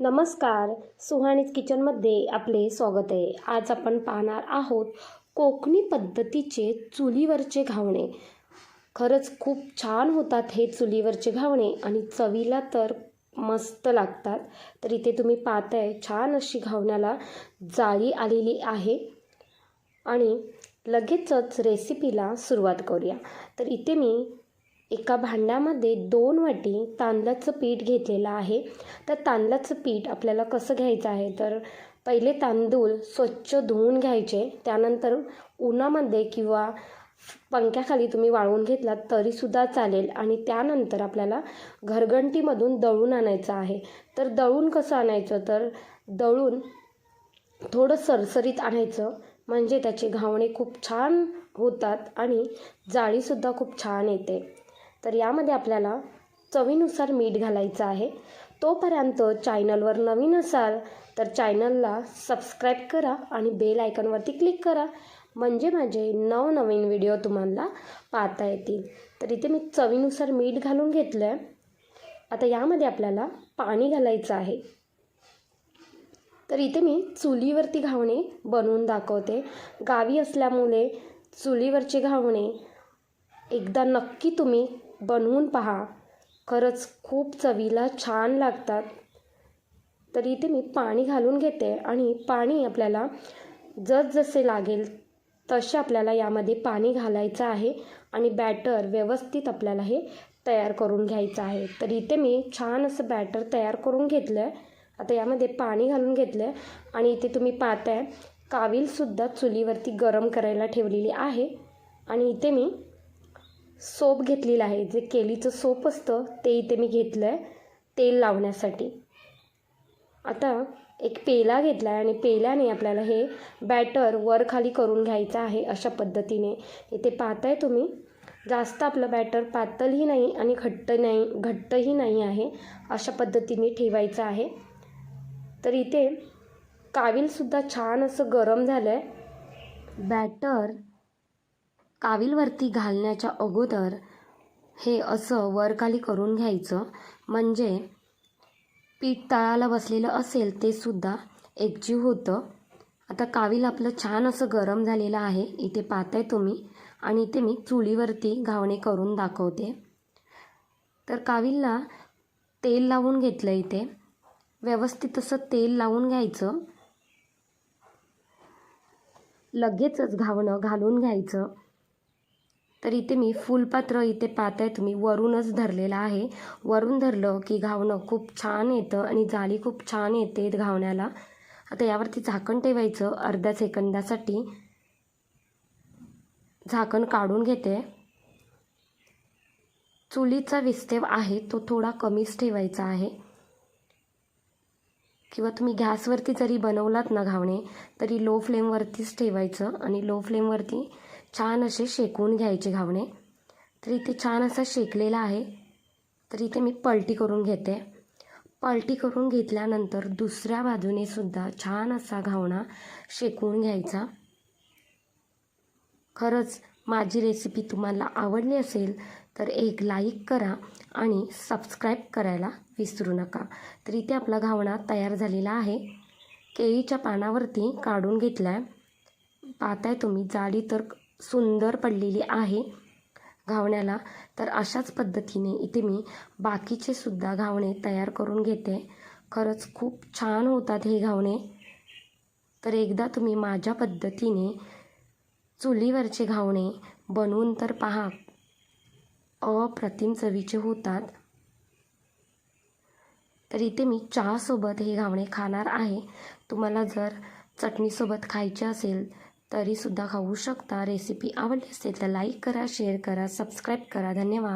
नमस्कार. सुहाणीज किचनमध्ये आपले स्वागत आहे. आज आपण पाहणार आहोत कोकणी पद्धतीचे चुलीवरचे घावणे. खरंच खूप छान होतात हे चुलीवरचे घावणे आणि चवीला तर मस्त लागतात. तर इथे तुम्ही पाहताय छान अशी घावण्याला जाळी आलेली आहे. आणि लगेचच रेसिपीला सुरुवात करूया. तर इथे मी एका भांड्यामध्ये दोन वाटी तांदळाचं पीठ घेतलेलं आहे. तर तांदळाचं पीठ आपल्याला कसं घ्यायचं आहे? तर पहिले तांदूळ स्वच्छ धुवून घ्यायचे. त्यानंतर उन्हामध्ये किंवा पंख्याखाली तुम्ही वाळवून घेतलात तरीसुद्धा चालेल. आणि त्यानंतर आपल्याला घरघंटीमधून दळून आणायचं आहे. तर दळून कसं आणायचं? तर दळून थोडं सरसरीत आणायचं. म्हणजे त्याचे घावणे खूप छान होतात आणि जाळीसुद्धा खूप छान येते. तर यामध्ये आपल्याला चवीनुसार मीठ घालायचं आहे. तोपर्यंत चॅनलवर नवीन असाल तर चॅनलला सबस्क्राईब करा आणि बेल आयकॉनवरती क्लिक करा. म्हणजे माझे नवनवीन व्हिडिओ तुम्हाला पाहता येतील. तर इथे मी चवीनुसार मीठ घालून घेतलं आहे आता यामध्ये आपल्याला पाणी घालायचं आहे. तर इथे मी चुलीवरती घावणे बनवून दाखवते. गावी असल्यामुळे चुलीवरचे घावणे एकदा नक्की तुम्ही बनवून पहा. खरंच खूप चवीला छान लागतात. तर इथे मी पाणी घालून घेते आणि पाणी आपल्याला जसजसे लागेल तसे आपल्याला यामध्ये पाणी घालायचं आहे आणि बॅटर व्यवस्थित आपल्याला हे तयार करून घ्यायचं आहे. तर इथे मी छान असं बॅटर तयार करून घेतलं आहे आता यामध्ये पाणी घालून घेतलं आहे आणि इथे तुम्ही पाहताय कावीलसुद्धा चुलीवरती गरम करायला ठेवलेली आहे. आणि इथे मी सोप घेतलेलं आहे. जे केलीचं सोप असतं ते इथे मी घेतलं आहे तेल लावण्यासाठी. आता एक पेला घेतला आहे आणि पेल्याने आपल्याला हे बॅटर वर खाली करून घ्यायचं आहे अशा पद्धतीने. इथे पाहताय तुम्ही जास्त आपलं बॅटर पातळही नाही आणि घट्ट नाही घट्टही नाही आहे अशा पद्धतीने ठेवायचं आहे. तर इथे कावीलसुद्धा छान असं गरम झालं आहे बॅटर कावीलवरती घालण्याच्या अगोदर हे असं वरखाली करून घ्यायचं. म्हणजे पीठ तळाला बसलेलं असेल ते सुद्धा एकजीव होतं. आता कावील आपलं छान असं गरम झालेलं आहे. इथे पाहताय तुम्ही. आणि इथे मी चुलीवरती घावणे करून दाखवते. तर कावीलला तेल लावून घेतलं इथे. व्यवस्थित असं तेल लावून घ्यायचं. लगेचच घावणं घालून घ्यायचं. तर इथे मी फुलपात्र इथे पाहताय तुम्ही वरूनच धरलेलं आहे. वरून धरलं की घावणं खूप छान येतं आणि जाळी खूप छान येते घावण्याला. आता यावरती झाकण ठेवायचं अर्ध्या सेकंदासाठी. झाकण काढून घेते. चुलीचा विस्तेव आहे तो थोडा कमीच ठेवायचा आहे. किंवा तुम्ही गॅसवरती जरी बनवलात ना घावणे तरी लो फ्लेमवरतीच ठेवायचं आणि लो फ्लेमवरती छान असे शेकवून घ्यायचे घावणे. तर इथे छान असा शेकलेला आहे. तर इथे मी पलटी करून घेते. पलटी करून घेतल्यानंतर दुसऱ्या बाजूने सुद्धा छान असा घावणा शेकवून घ्यायचा. खरंच माझी रेसिपी तुम्हाला आवडली असेल तर एक लाईक करा आणि सबस्क्राईब करायला विसरू नका. तर इथे आपला घावणा तयार झालेला आहे. केळीच्या पानावरती काढून घेतला आहे पाहताय तुम्ही जाडी तर सुंदर पडलेली आहे घावण्याला. तर अशाच पद्धतीने इथे मी बाकीचे सुद्धा घावणे तयार करून घेते. खरंच खूप छान होतात हे घावणे. तर एकदा तुम्ही माझ्या पद्धतीने चुलीवरचे घावणे बनवून तर पहा. अप्रतिम चवीचे होतात. तर इथे मी चहासोबत हे घावणे खाणार आहे. तुम्हाला जर चटणीसोबत खायचे असेल तरीसुद्धा खाऊ शकता. रेसिपी आवडली असेल तर लाईक करा शेअर करा सबस्क्राईब करा. धन्यवाद.